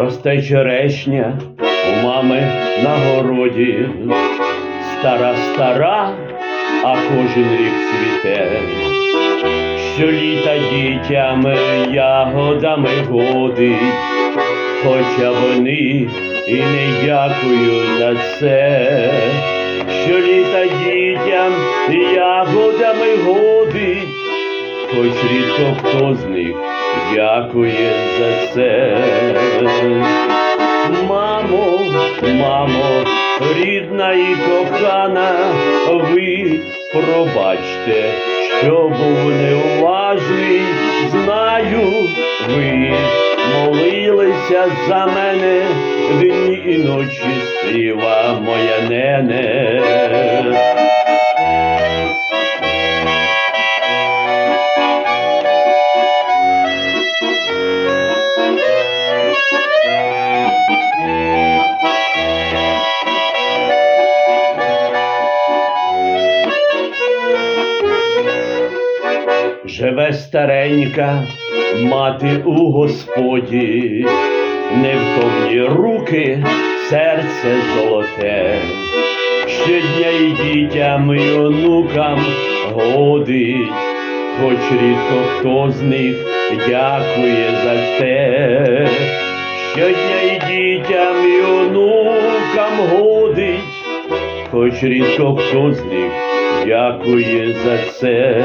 Росте черешня у мами на городі, стара стара, а кожен рік цвіте, щоліта дітям ягодами годить, хоча вони і не дякують за це, щоліта дітям ягодами годить, хоч рідко хто з них дякує за це. Мамо, мамо, рідна і кохана, ви пробачте, що був неуважний, знаю, ви молилися за мене дні і ночі співа моя нене. Живе старенька мати у Господі, невтомні руки, серце золоте, щодня і дітям і онукам годить, хоч рідко хто з них дякує за те, щодня і дітям і онукам годить, хоч рідко хто з них дякує за це.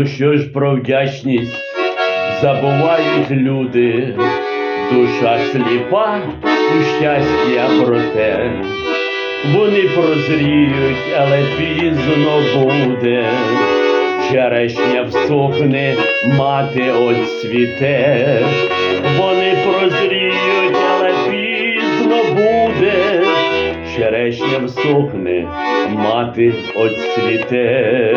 Ну що ж про вдячність забувають люди, душа сліпа у щастя проте. Вони прозріють, але пізно буде. Черешня всохне, мати оцвіте. Вони прозріють, але пізно буде. Черешня всохне, мати оцвіте.